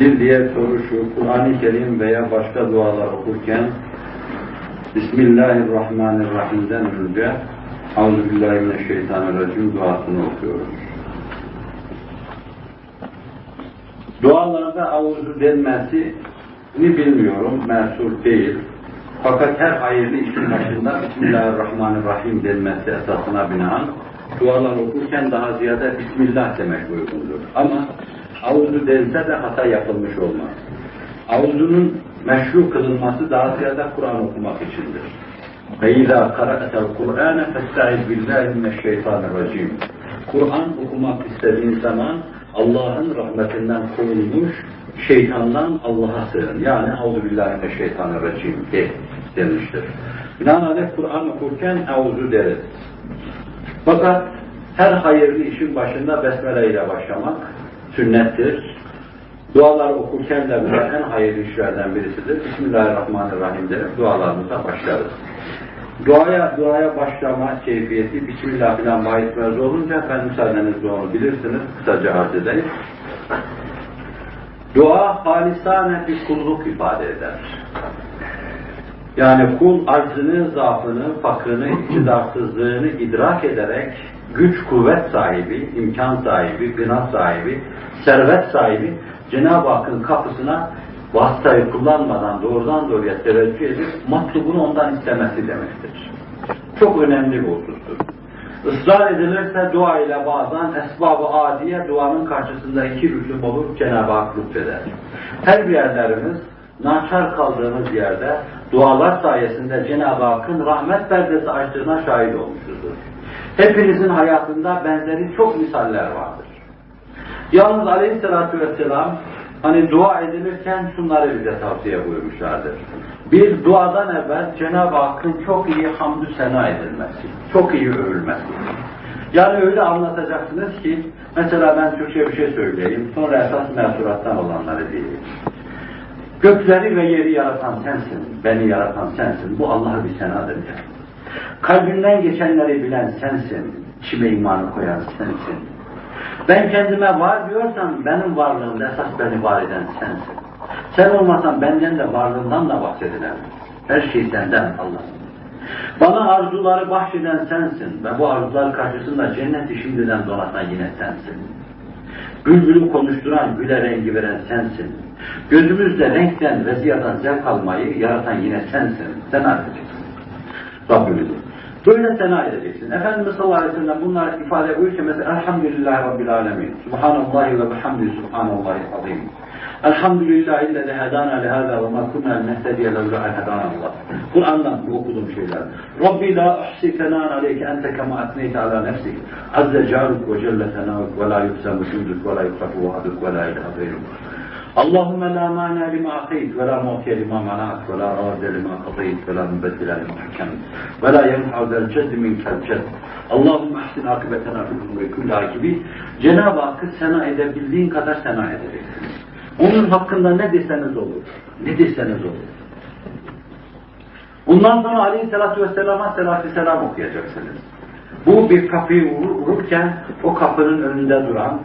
Bir diğer soru şu, Kur'an-ı Kerim veya başka dualar okurken Bismillahirrahmanirrahim'den önce Euzubillahimineşşeytanirracim duasını okuyoruz. Dualarda avuzu denmesini bilmiyorum, mensup değil. Fakat her hayırlı işin başında Bismillahirrahmanirrahim denmesi esasına binaen dualar okurken daha ziyade Bismillah demek uygundur. Ama avuzu dense de hata yapılmış olmaz. Avuzunun meşru kılınması daha ziyade Kur'an okumak içindir. Ve izâ kara'tel Kur'âne festaiz billahi mineşşeytanirracim. Kur'an okumak istediğin zaman Allah'ın rahmetinden korunmuş şeytandan Allah'a sığın. Yani Euzubillahimineşşeytanirracim de denmiştir. Binaenaleyh Kur'an okurken Euzu deriz. Fakat her hayırlı işin başında Besmele ile başlamak sünnettir. Dualar okurken de en hayırlı işlerden birisidir. Bismillahirrahmanirrahim derek dualarımıza başlarız. Duaya, duaya başlama keyfiyeti Bismillah filan bahitmez olunca ben müsaadenizle onu bilirsiniz. Kısaca arz edeyim. Dua halisane bir kulluk ifade eder. Yani kul aczını, zaafını, fakrını, iktidarsızlığını idrak ederek güç kuvvet sahibi, imkan sahibi, gına sahibi, servet sahibi Cenab-ı Hakk'ın kapısına vasıtayı kullanmadan doğrudan doğruya teveccüh edip matlubunu ondan istemesi demektir. Çok önemli bir husustur. Israr edilirse dua ile bazen esbab-ı adiye duanın karşısında iki rüklüm olur Cenab-ı Hak lütfeder. Her bir yerlerimiz naçar kaldığımız yerde dualar sayesinde Cenab-ı Hakk'ın rahmet perdesi açtığına şahit olmuşuzdur. Hepinizin hayatında benzeri çok misaller vardır. Yalnız Aleyhisselatü Vesselam hani dua edilirken şunları bize tavsiye buyurmuşlardır. Bir duadan evvel Cenab-ı Hakk'ın çok iyi hamdü sena edilmesi, çok iyi övülmesi. Yani öyle anlatacaksınız ki, mesela ben Türkçe bir şey söyleyeyim, sonra esas mensurattan olanları diyeyim. Gökleri ve yeri yaratan sensin, beni yaratan sensin. Bu Allah'a bir senadır ya. Kalbinden geçenleri bilen sensin, içime imanı koyan sensin. Ben kendime var diyorsam benim varlığımda esas beni var eden sensin. Sen olmasan benden de varlığından da bahsedilen. Her şey senden Allah. Bana arzuları bahşeden sensin ve bu arzular karşısında cenneti şimdiden donatan yine sensin. Bülbülü konuşturan, güle rengi veren sensin. Gözümüzde renkten ve ziyadan zevk almayı yaratan yine sensin. Sen edeceksin. Rabbimizi. Böyle sena edeceksin. Efendimiz sallallahu aleyhi ve sellem bunlar ifade buyururken mesela Elhamdülillahi Rabbil Alemin. Subhanallahi ve bihamdi Subhanallahi azim. Elhamdülillahi illezi hedana lehâzâ ve mâ kunnâ nehtediye levlâ en hedânallah. Kur'an'dan bu okuduğum şeyler. Rabbi la uhsi fenan aleyke ente kema etneyte ala nefsik. Azze caruk ve celle senâvuk ve la yuksem vücuduk ve la yukrafu vahaduk ve la Allahümme la mana lima ateyt ve la mu'tiye lima manat ve la râde lima kateyt ve la mübeddile lima hakem ve la yenfa'u del ceddi minkel cedd. Allahümme ahsin akıbetena fil umri kulla gibi Cenab-ı Hakk'ı sena edebildiğin kadar sena edeceksin. Onun hakkında ne deseniz olur. Ne deseniz olur. Bundan sonra Aleyhisselatü Vesselam'a selatü selam okuyacaksınız. Bu bir kapıyı vururken o kapının önünde duran,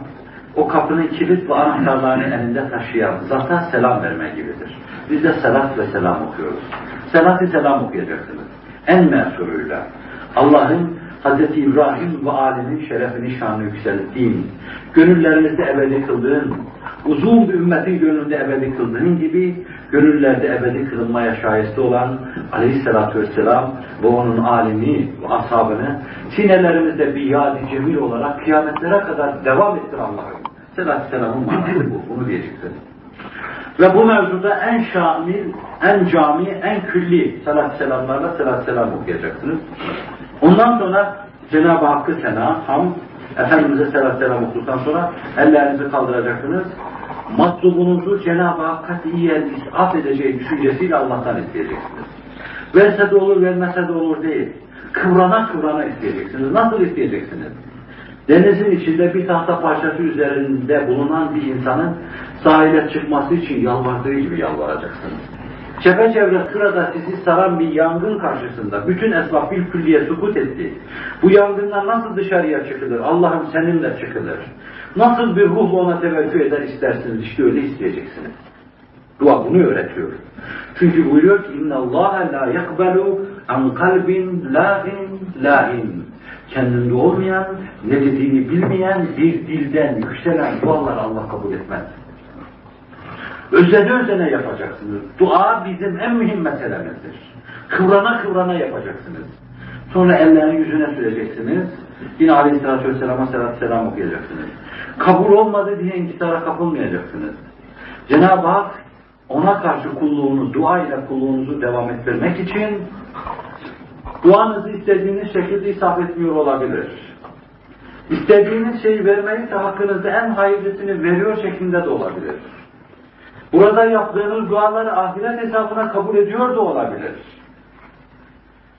o kapının kilit ve anahtarlarını elinde taşıyan zata selam verme gibidir. Biz de selat ve selam okuyoruz. Selat-ı selam okuyacaksınız. En mensuruyla. Allah'ın Hz. İbrahim ve âlinin şerefini şanını yükselttiğin, gönüllerinizde ebedi kıldığın, uzun bir ümmetin gönlünde ebedi kıldığın gibi, gönüllerde ebedi kılınmaya şahiste olan aleyhissalatü vesselam ve onun alimi ve ashabını sinelerimizde bir yad cemil olarak kıyametlere kadar devam ettir Allah'ım. Selat-ı selamın manası bu. Bunu diyeceksin. Ve bu mevzuda en şamil, en cami, en külli salat selamlarla salat selam okuyacaksınız. Ondan sonra Cenab-ı Hakk'ı sena, ham, Efendimiz'e selat selam okuduktan sonra ellerinizi kaldıracaksınız. Matlubunuzu Cenab-ı Hak katiyen isaf edeceği düşüncesiyle Allah'tan isteyeceksiniz. Verse de olur, vermese de olur değil. Kıvrana kıvrana isteyeceksiniz. Nasıl isteyeceksiniz? Denizin içinde bir tahta parçası üzerinde bulunan bir insanın sahile çıkması için yalvardığı gibi yalvaracaksınız. Çepeçevre sırada sizi saran bir yangın karşısında bütün esbab bir külliye sukut etti. Bu yangından nasıl dışarıya çıkılır? Allah'ım seninle çıkılır. Nasıl bir ruhla ona teveccüh eder istersiniz, işte öyle isteyeceksiniz. Dua bunu öğretiyor. Çünkü buyuruyor ki inna Allah la yakbalu an kalbin la'in la'in. Kendinde olmayan, ne dediğini bilmeyen bir dilden yükselen dualar Allah kabul etmez. Özene özene yapacaksınız. Dua bizim en mühim meselemizdir. Kıvrana kıvrana yapacaksınız. Sonra ellerini yüzüne süreceksiniz. Yine Aleyhisselatü Vesselam'a selat selam okuyacaksınız. Kabul olmadı diye inkisara kapılmayacaksınız. Cenab-ı Hak ona karşı kulluğunu, dua ile kulluğunuzu devam ettirmek için duanızı istediğiniz şekilde isaf etmiyor olabilir. İstediğiniz şeyi vermeyse hakkınızda en hayırlısını veriyor şeklinde de olabilir. Burada yaptığınız duaları ahiret hesabına kabul ediyor da olabilir.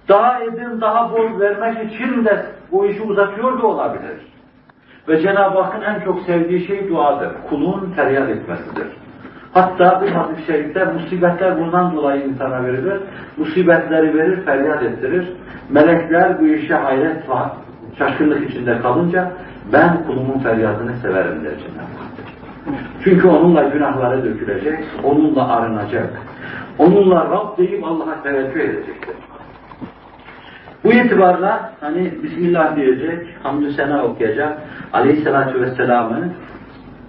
Daha edin, daha bol vermek için de bu işi uzatıyor da olabilir. Ve Cenab-ı Hakk'ın en çok sevdiği şey duadır. Kulun feryat etmesidir. Hatta bir hadis-i şerifte musibetler bundan dolayı insana verilir. Musibetleri verir, feryat ettirir. Melekler bu işe hayret var, şaşkınlık içinde kalınca ben kulumun feryadını severim der Cenab-ı Hak. Çünkü onunla günahları dökülecek, onunla arınacak. Onunla Rab deyip Allah'a teveccüh edecektir. Bu itibarla hani Bismillah diyecek, hamdü sena okuyacak, Aleyhisselatü Vesselam'ı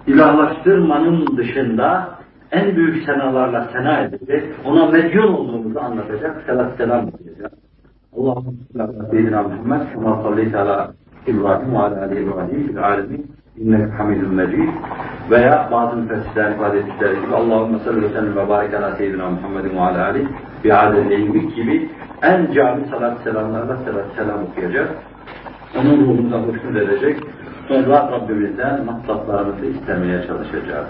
ilahlaştırmanın dışında en büyük senalarla sena edecek, ona medyon olduğumuzu anlatacak, selat selam okuyacak. Allahümme sallallahu aleyhi ve Muhammed, kema sallayte ala İbrahim ve İbrahim fil alemin inneke hamidun mecid veya bazı müfessirler ifade ettikleri gibi Allahümme salli ve sellem ve barik ala seyyidina Muhammedin ve ala ali bi adel gibi en cami salat selamlarla selat selam okuyacak. Onun ruhumuza hoşnut edecek. Sonra Rabbimizden maksatlarımızı istemeye çalışacağız.